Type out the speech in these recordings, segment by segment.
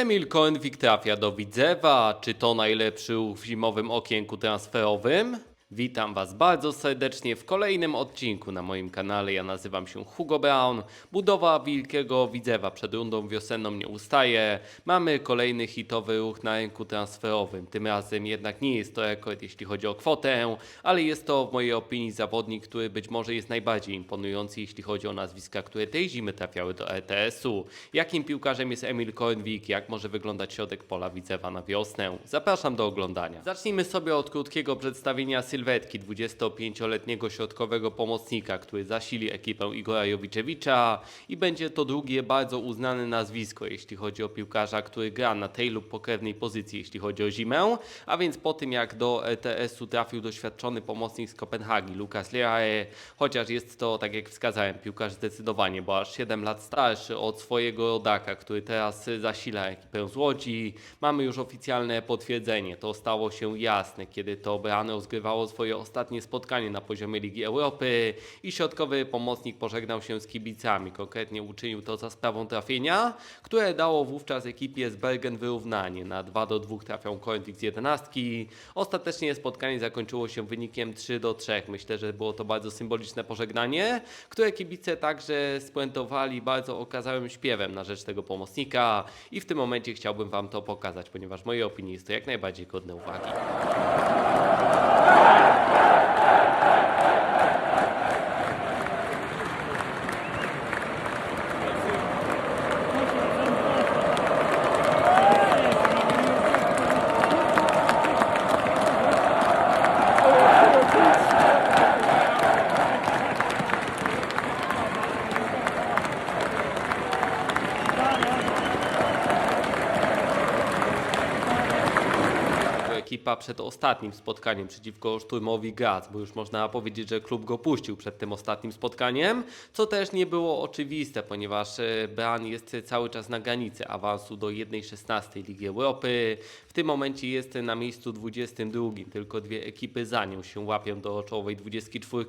Emil Koenwik trafia do Widzewa. Czy to najlepszy ruch w zimowym okienku transferowym? Witam Was bardzo serdecznie w kolejnym odcinku na moim kanale. Ja nazywam się Hugo Brown. Budowa wielkiego Widzewa przed rundą wiosenną nie ustaje. Mamy kolejny hitowy ruch na rynku transferowym. Tym razem jednak nie jest to rekord, jeśli chodzi o kwotę, ale jest to w mojej opinii zawodnik, który być może jest najbardziej imponujący, jeśli chodzi o nazwiska, które tej zimy trafiały do RTS-u. Jakim piłkarzem jest Emil Kornwik? Jak może wyglądać środek pola Widzewa na wiosnę? Zapraszam do oglądania. Zacznijmy sobie od krótkiego przedstawienia sylwetki 25-letniego środkowego pomocnika, który zasili ekipę Igora Jowiczewicza i będzie to drugie bardzo uznane nazwisko, jeśli chodzi o piłkarza, który gra na tej lub pokrewnej pozycji, jeśli chodzi o zimę, a więc po tym jak do ETS-u trafił doświadczony pomocnik z Kopenhagi, Lukas Leae, chociaż jest to, tak jak wskazałem, piłkarz zdecydowanie, bo aż 7 lat starszy od swojego rodaka, który teraz zasila ekipę z Łodzi. Mamy już oficjalne potwierdzenie, to stało się jasne, kiedy to Brano rozgrywało swoje ostatnie spotkanie na poziomie Ligi Europy i środkowy pomocnik pożegnał się z kibicami. Konkretnie uczynił to za sprawą trafienia, które dało wówczas ekipie z Bergen wyrównanie. Na 2 do 2 trafią Kornwik z 11. Ostatecznie spotkanie zakończyło się wynikiem 3 do 3. Myślę, że było to bardzo symboliczne pożegnanie, które kibice także spuentowali bardzo okazałym śpiewem na rzecz tego pomocnika i w tym momencie chciałbym Wam to pokazać, ponieważ w mojej opinii jest to jak najbardziej godne uwagi. To ekipa przed ostatnim spotkaniem przeciwko Szturmowi Graz, bo już można powiedzieć, że klub go puścił przed tym ostatnim spotkaniem, co też nie było oczywiste, ponieważ e, Bran jest cały czas na granicy awansu do 1.16 Ligi Europy. W tym momencie jest na miejscu 22, tylko dwie ekipy za nią się łapią do czołowej 24,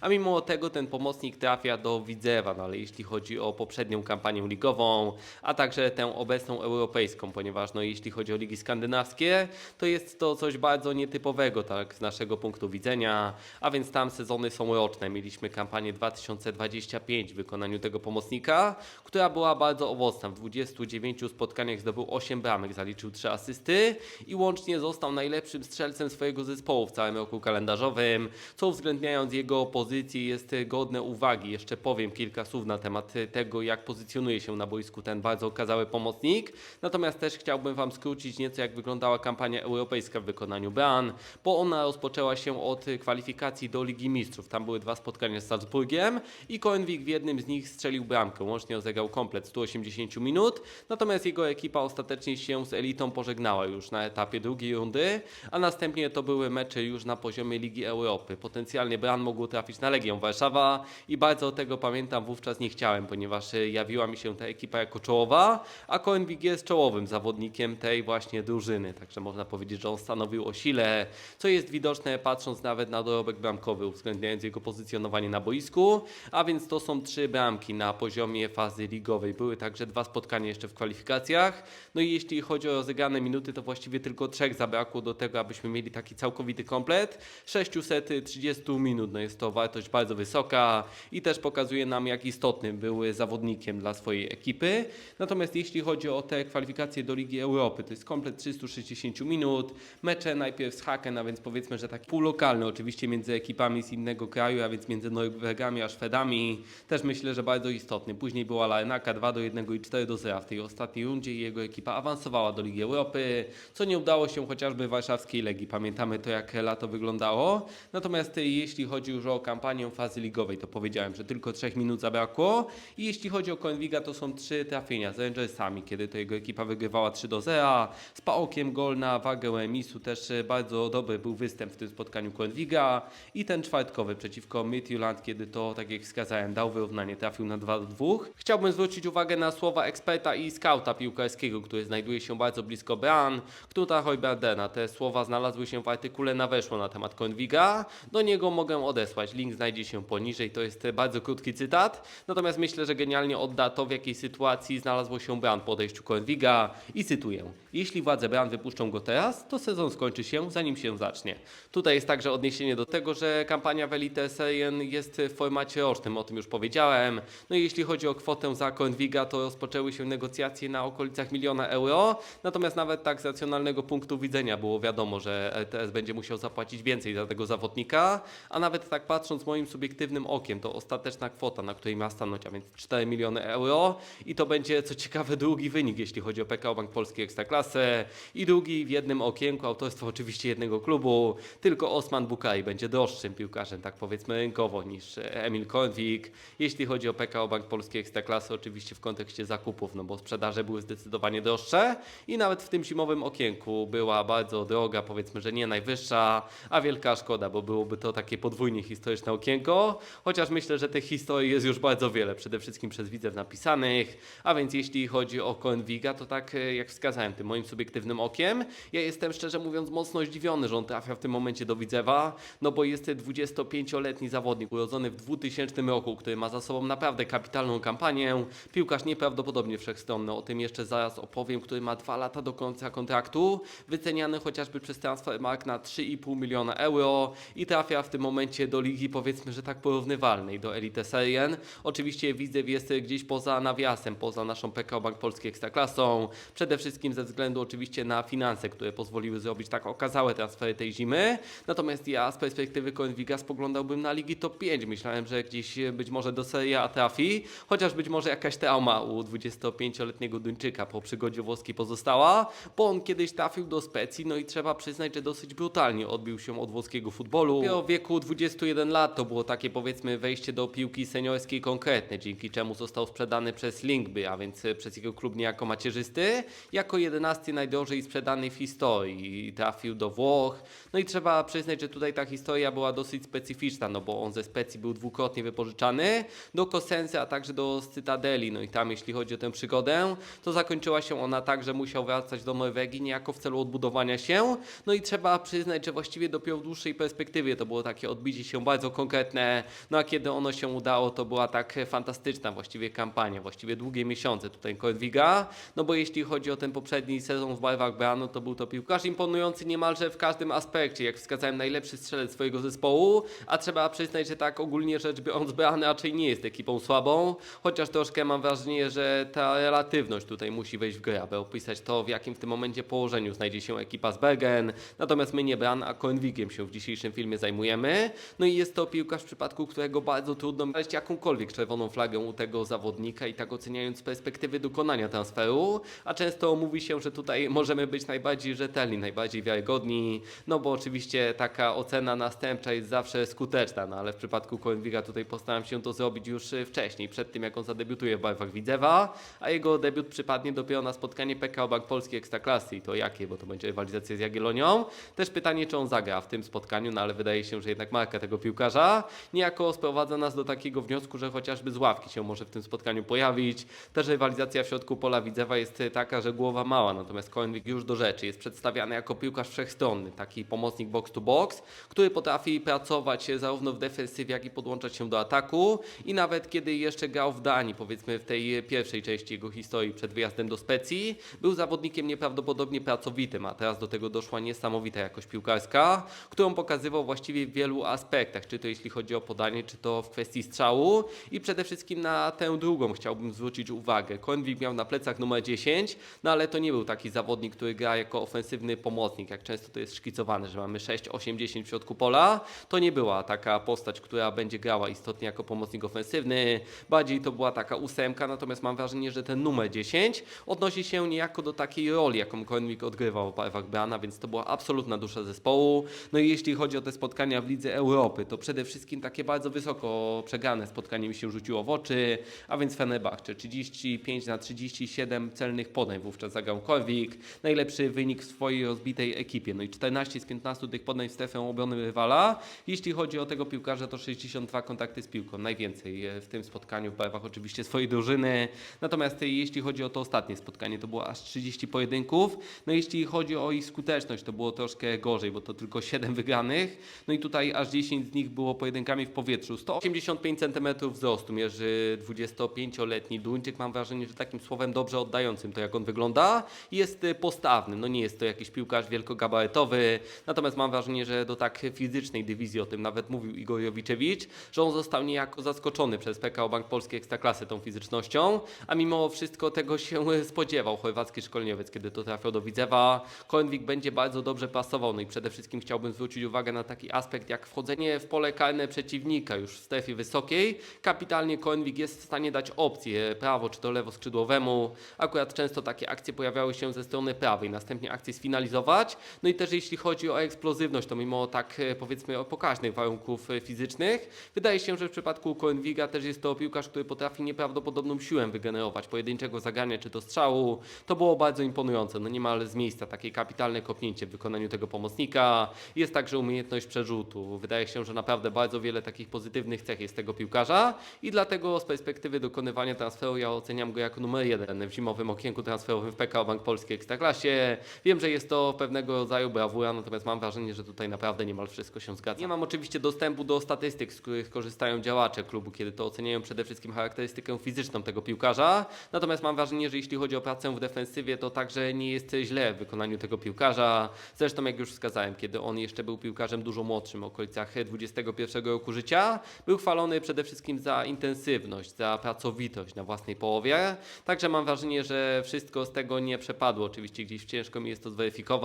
a mimo tego ten pomocnik trafia do Widzewa, no ale jeśli chodzi o poprzednią kampanię ligową, a także tę obecną europejską, ponieważ no, jeśli chodzi o ligi skandynawskie, to jest to coś bardzo nietypowego tak z naszego punktu widzenia, a więc tam sezony są roczne. Mieliśmy kampanię 2025 w wykonaniu tego pomocnika, która była bardzo owocna. W 29 spotkaniach zdobył 8 bramek, zaliczył 3 asysty i łącznie został najlepszym strzelcem swojego zespołu w całym roku kalendarzowym, co uwzględniając jego pozycję jest godne uwagi. Jeszcze powiem kilka słów na temat tego, jak pozycjonuje się na boisku ten bardzo okazały pomocnik. Natomiast też chciałbym Wam skrócić nieco, jak wyglądała kampania europejska w wykonaniu Bean, bo ona rozpoczęła się od kwalifikacji do Ligi Mistrzów. Tam były dwa spotkania z Salzburgiem i Koenwik w jednym z nich strzelił bramkę. Łącznie rozegrał komplet 180 minut, natomiast jego ekipa ostatecznie się z elitą pożegnała już na etapie drugiej rundy, a następnie to były mecze już na poziomie Ligi Europy. Potencjalnie Bran mógł trafić na Legię Warszawa i bardzo tego pamiętam, wówczas nie chciałem, ponieważ jawiła mi się ta ekipa jako czołowa, a Koenwik jest czołowym zawodnikiem tej właśnie drużyny, także można powiedzieć, że on stanowił o sile, co jest widoczne patrząc nawet na dorobek bramkowy, uwzględniając jego pozycjonowanie na boisku, a więc to są trzy bramki na poziomie fazy ligowej. Były także dwa spotkania jeszcze w kwalifikacjach, no i jeśli chodzi o rozegrane minuty, to właściwie tylko trzech zabrakło do tego, abyśmy mieli taki całkowity komplet, 630 minut, no jest to wartość bardzo wysoka i też pokazuje nam, jak istotny był zawodnikiem dla swojej ekipy. Natomiast jeśli chodzi o te kwalifikacje do Ligi Europy, to jest komplet 360 minut, mecze najpierw z Haken, a więc powiedzmy, że taki półlokalny oczywiście między ekipami z innego kraju, a więc między Norwegami a Szwedami, też myślę, że bardzo istotny. Później była Laenaka 2 do 1 i 4 do 0 w tej ostatniej rundzie i jego ekipa awansowała do Ligi Europy, co nie udało się chociażby warszawskiej Legii. Pamiętamy to, jak lato wyglądało. Natomiast e, jeśli chodzi już o kampanię fazy ligowej, to powiedziałem, że tylko 3 minut zabrakło i jeśli chodzi o Konwiga, to są trzy trafienia z Rangersami, kiedy to jego ekipa wygrywała 3 do 0, z Paokiem gol na wagę remisu też e, bardzo dobry był występ w tym spotkaniu Kornwiga i ten czwartkowy przeciwko Midtjylland, kiedy to, tak jak wskazałem, dał wyrównanie, trafił na 2 do 2. Chciałbym zwrócić uwagę na słowa eksperta i skauta piłkarskiego, który znajduje się bardzo blisko Bran, Knuta Hojberdena. Te słowa znalazły się w artykule na weszło na temat Kornwiga. Do niego mogę odesłać, link znajdzie się poniżej, to jest e, bardzo krótki cytat, natomiast myślę, że genialnie odda to, w jakiej sytuacji znalazło się Bran po odejściu Kornwiga i cytuję. Jeśli władze Bran wypuszczą go teraz, to sezon skończy się, zanim się zacznie. Tutaj jest także odniesienie do tego, że kampania w Elite Serien jest w formacie rocznym, o tym już powiedziałem. No i jeśli chodzi o kwotę za Kornwiga, to rozpoczęły się negocjacje na okolicach miliona euro, natomiast nawet tak z racjonalnego punktu widzenia było wiadomo, że LTS będzie musiał zapłacić więcej za tego zawodnika, a nawet tak patrząc moim subiektywnym okiem, to ostateczna kwota, na której ma stanąć, a więc 4 miliony euro i to będzie, co ciekawe, drugi wynik, jeśli chodzi o PKO Bank Polski Ekstraklasę i drugi w jednym okienku, autorstwo oczywiście jednego klubu, tylko Osman Bukaj będzie droższym piłkarzem, tak powiedzmy rynkowo, niż Emil Kornwik. Jeśli chodzi o PKO Bank Polski Ekstraklasy, oczywiście w kontekście zakupów, no bo sprzedaże były zdecydowanie droższe i nawet w tym zimowym okienku była bardzo droga, powiedzmy, że nie najwyższa, a wielka szkoda, bo byłoby to takie podwójnie historyczne okienko, chociaż myślę, że tych historii jest już bardzo wiele, przede wszystkim przez widzów napisanych, a więc jeśli chodzi o Kornwiga, to tak e, jak wskazałem tym moim subiektywnym okiem, ja jestem szczerze mówiąc mocno zdziwiony, że on trafia w tym momencie do Widzewa, no bo jest 25-letni zawodnik urodzony w 2000 roku, który ma za sobą naprawdę kapitalną kampanię, piłkarz nieprawdopodobnie wszechstronny, o tym jeszcze zaraz opowiem, który ma dwa lata do końca kontraktu, wyceniany chociażby przez Transfermarkt na 3,5 miliona euro i trafia w tym momencie do ligi powiedzmy, że tak porównywalnej do Elite Serien. Oczywiście Widzew jest gdzieś poza nawiasem, poza naszą PKO Bank Polski Ekstraklasą, przede wszystkim ze względu oczywiście na finanse, które pozwoliły zrobić tak okazałe transfery tej zimy. Natomiast ja z perspektywy Konwiga spoglądałbym na ligi top 5. Myślałem, że gdzieś e, być może do Serie A trafi, chociaż być może jakaś trauma u 25-letniego Duńczyka po przygodzie włoskiej pozostała, bo on kiedyś trafił do Specji, no i trzeba przyznać, że dosyć brutalnie odbił się od włoskiego futbolu. Dopiero w wieku 21 lat to było takie powiedzmy wejście do piłki seniorskiej konkretne, dzięki czemu został sprzedany przez Linkby, a więc e, przez jego klub niejako macierzysty, jako 11 najdrożej sprzedany w historii trafił do Włoch. No i trzeba przyznać, że tutaj ta historia była dosyć specyficzna, no bo on ze Specji był dwukrotnie wypożyczany do Cosenza, a także do Cytadeli. No i tam, jeśli chodzi o tę przygodę, to zakończyła się ona tak, że musiał wracać do Norwegii niejako w celu odbudowania się. No i trzeba przyznać, że właściwie dopiero w dłuższej perspektywie to było takie odbicie się bardzo konkretne. No a kiedy ono się udało, to była tak fantastyczna właściwie kampania, właściwie długie miesiące tutaj Korwiga. No bo jeśli chodzi o ten poprzedni sezon w barwach Branu, to był to piłkarz imponujący niemalże w każdym aspekcie. Jak wskazałem, najlepszy strzelec swojego zespołu, a trzeba przyznać, że tak ogólnie rzecz biorąc, Brany raczej nie jest ekipą słabą, chociaż troszkę mam wrażenie, że ta relatywność tutaj musi wejść w grę, aby opisać to, w jakim w tym momencie położeniu znajdzie się ekipa z Bergen. Natomiast my nie Bran, a Kornwigiem się w dzisiejszym filmie zajmujemy. No i jest to piłkarz, w przypadku którego bardzo trudno znaleźć jakąkolwiek czerwoną flagę u tego zawodnika i tak oceniając perspektywy dokonania transferu, a często mówi się, że tutaj możemy być najbardziej rzetelni, najbardziej wiarygodni, no bo oczywiście taka ocena następcza jest zawsze skuteczna, no ale w przypadku Kornwiga tutaj postaram się to zrobić już e, wcześniej, przed tym jak on zadebiutuje w barwach Widzewa, a jego debiut przypadnie dopiero na spotkanie PKO Bank Polski Ekstraklasy i to jakie, bo to będzie rywalizacja z Jagiellonią. Też pytanie, czy on zagra w tym spotkaniu, no ale wydaje się, że jednak marka tego piłkarza niejako sprowadza nas do takiego wniosku, że chociażby z ławki się może w tym spotkaniu pojawić. Też rywalizacja w środku pola Widzewa jest e, taka, że głowa mała, natomiast Kornwig już do rzeczy jest przedstawiany jako piłkarz wszechstronny, taki pomocnik box to box, który potrafi pracować zarówno w defensywie, jak i podłączać się do ataku i nawet kiedy jeszcze grał w Danii, powiedzmy w tej pierwszej części jego historii przed wyjazdem do Specji, był zawodnikiem nieprawdopodobnie pracowitym, a teraz do tego doszła niesamowita jakość piłkarska, którą pokazywał właściwie w wielu aspektach, czy to jeśli chodzi o podanie, czy to w kwestii strzału i przede wszystkim na tę drugą chciałbym zwrócić uwagę. Konwik miał na plecach numer 10, no ale to nie był taki zawodnik, który gra jako ofensywny pomocnik, jak często to jest szkicowane, że mamy 6, 8, 10 w środku pola. To nie była taka postać, która będzie grała istotnie jako pomocnik ofensywny, bardziej to była taka ósemka, natomiast mam wrażenie, że ten numer 10 odnosi się niejako do takiej roli, jaką Konwik odgrywał w barwach Brana, więc to była absolutna dusza zespołu. No i jeśli chodzi o te spotkania w Lidze Europy, to przede wszystkim takie bardzo wysoko przegrane spotkanie mi się rzuciło w oczy, a więc Fenerbahce 35 na 37 celnych podań wówczas zagrał Korwik. Najlepszy wynik w swojej rozbitej ekipie. No i 14 z 15 tych podań w strefę obrony rywala. Jeśli chodzi o tego piłkarza, to 62 kontakty z piłką, najwięcej e, w tym spotkaniu w barwach oczywiście swojej drużyny. Natomiast e, jeśli chodzi o to ostatnie spotkanie, to było aż 30 pojedynków. No jeśli chodzi o ich skuteczność, to było troszkę gorzej, bo to tylko 7 wygranych. No i tutaj aż 10 z nich było pojedynkami w powietrzu. 185 cm wzrostu mierzy 25-letni Duńczyk. Mam wrażenie, że takim słowem dobrze oddającym to, jak on wygląda. Jest e, postawny, no nie jest to jakiś piłkarz wielkogabarytowy. Natomiast mam wrażenie, że do tak fizycznej dywizji, o tym nawet mówił Igor Jowiczewicz, że on został niejako zaskoczony przez PKO Bank Polski Ekstraklasy tą fizycznością, a mimo wszystko tego się spodziewał chorwacki szkoleniowiec, kiedy to trafiał do Widzewa. Koenwik będzie bardzo dobrze pasował, no i przede wszystkim chciałbym zwrócić uwagę na taki aspekt jak wchodzenie w pole karne przeciwnika już w strefie wysokiej. Kapitalnie Koenwik jest w stanie dać opcję prawo czy to lewo skrzydłowemu. Akurat często takie akcje pojawiały się ze strony prawej, następnie akcję No i też jeśli chodzi o eksplozywność, to mimo tak e, powiedzmy pokaźnych warunków e, fizycznych, wydaje się, że w przypadku Koenwiga też jest to piłkarz, który potrafi nieprawdopodobną siłę wygenerować pojedynczego zagrania czy to strzału. To było bardzo imponujące, no niemal z miejsca takie kapitalne kopnięcie w wykonaniu tego pomocnika. Jest także umiejętność przerzutu. Wydaje się, że naprawdę bardzo wiele takich pozytywnych cech jest tego piłkarza i dlatego z perspektywy dokonywania transferu ja oceniam go jako numer jeden w zimowym okienku transferowym w PKO Bank Polski Ekstraklasie. Wiem, że jest to pewnego rodzaju brawura, natomiast mam wrażenie, że tutaj naprawdę niemal wszystko się zgadza. Nie mam oczywiście dostępu do statystyk, z których korzystają działacze klubu, kiedy to oceniają przede wszystkim charakterystykę fizyczną tego piłkarza. Natomiast mam wrażenie, że jeśli chodzi o pracę w defensywie, to także nie jest źle w wykonaniu tego piłkarza. Zresztą, jak już wskazałem, kiedy on jeszcze był piłkarzem dużo młodszym, w okolicach 21 roku życia, był chwalony przede wszystkim za intensywność, za pracowitość na własnej połowie. Także mam wrażenie, że wszystko z tego nie przepadło. Oczywiście gdzieś ciężko mi jest to zweryfikować.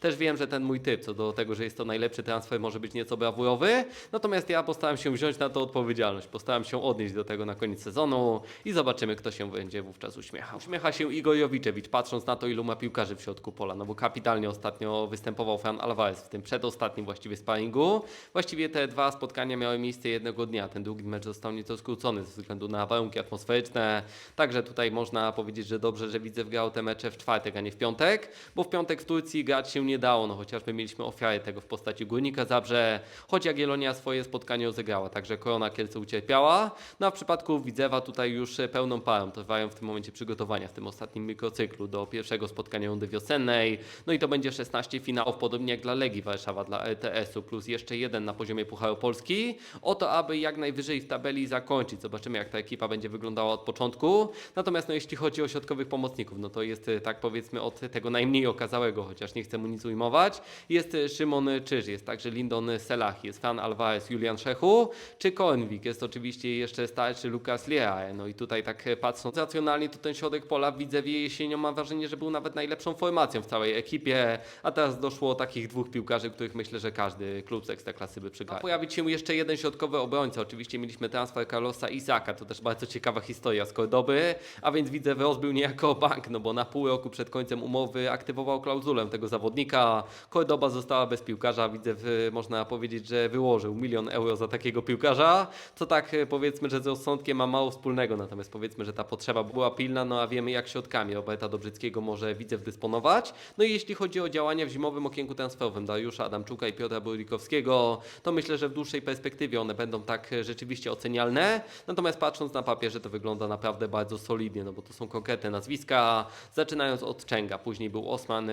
Też wiem, że ten mój typ co do tego, że jest to najlepszy transfer, może być nieco brawurowy. Natomiast ja postaram się wziąć na to odpowiedzialność. Postaram się odnieść do tego na koniec sezonu i zobaczymy, kto się będzie wówczas uśmiechał. Uśmiecha się Igor Jowiczewicz, patrząc na to, ilu ma piłkarzy w środku pola. No bo kapitalnie ostatnio występował Fran Alvarez w tym przedostatnim właściwie sparingu. Właściwie te dwa spotkania miały miejsce jednego dnia. Ten długi mecz został nieco skrócony ze względu na warunki atmosferyczne. Także tutaj można powiedzieć, że dobrze, że widzę grał te mecze w czwartek, a nie w piątek, bo w piątek w Turcji grać się nie dało, no chociażby mieliśmy ofiarę tego w postaci Górnika Zabrze, choć Jagiellonia swoje spotkanie rozegrała, także Korona Kielce ucierpiała. No a w przypadku Widzewa tutaj już pełną parą trwają w tym momencie przygotowania w tym ostatnim mikrocyklu do pierwszego spotkania rundy wiosennej. No i to będzie 16 finałów, podobnie jak dla Legii Warszawa, dla LTS-u, plus jeszcze jeden na poziomie Pucharu Polski, o to, aby jak najwyżej w tabeli zakończyć. Zobaczymy, jak ta ekipa będzie wyglądała od początku. Natomiast no, jeśli chodzi o środkowych pomocników, no to jest tak powiedzmy od tego najmniej okazałego, chociaż nie chcę mu nic ujmować. Jest e, Szymon Czyż, jest także Lindon Selah, jest Fran Alvarez, Julian Szechu, czy Koenwik, jest oczywiście jeszcze starszy Lukas Leae. No i tutaj tak e, patrząc racjonalnie, to ten środek pola w Widzewie jesienią mam wrażenie, że był nawet najlepszą formacją w całej ekipie, a teraz doszło takich dwóch piłkarzy, których myślę, że każdy klub z Ekstraklasy by przygasił. Pojawić się jeszcze jeden środkowy obrońca, oczywiście mieliśmy transfer Carlosa Isaka, to też bardzo ciekawa historia z Kordoby, a więc widzę rozbił niejako bank, no bo na pół roku przed końcem umowy aktywował klauzulę tego zawodnika. Kordoba została bez piłkarza, widzę, można powiedzieć, że wyłożył milion euro za takiego piłkarza, co tak e, powiedzmy, że z rozsądkiem ma mało wspólnego, natomiast powiedzmy, że ta potrzeba była pilna, no a wiemy jak środkami Roberta Dobrzyckiego może Widzew dysponować. No i jeśli chodzi o działania w zimowym okienku transferowym Dariusza Adamczuka i Piotra Burlikowskiego, to myślę, że w dłuższej perspektywie one będą tak e, rzeczywiście ocenialne, natomiast patrząc na papierze to wygląda naprawdę bardzo solidnie, no bo to są konkretne nazwiska, zaczynając od Częga, później był Osman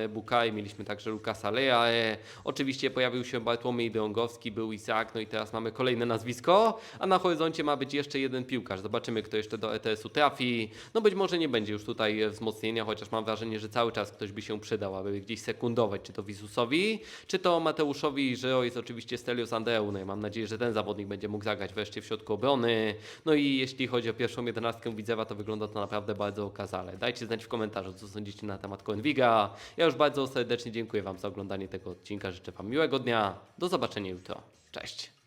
Mieliśmy także Lukasa Leae, oczywiście pojawił się Bartłomiej Drągowski, był Isak, no i teraz mamy kolejne nazwisko, a na horyzoncie ma być jeszcze jeden piłkarz, zobaczymy kto jeszcze do ETS-u trafi, no być może nie będzie już tutaj wzmocnienia, chociaż mam wrażenie, że cały czas ktoś by się przydał, aby gdzieś sekundować, czy to Wisusowi, czy to Mateuszowi Żyro, jest oczywiście Stelios Andreu, no i mam nadzieję, że ten zawodnik będzie mógł zagrać wreszcie w środku obrony, no i jeśli chodzi o pierwszą jedenastkę Widzewa, to wygląda to naprawdę bardzo okazale. Dajcie znać w komentarzu, co sądzicie na temat Koenwiga. Ja już serdecznie dziękuję Wam za oglądanie tego odcinka, życzę Wam miłego dnia, do zobaczenia jutro, cześć!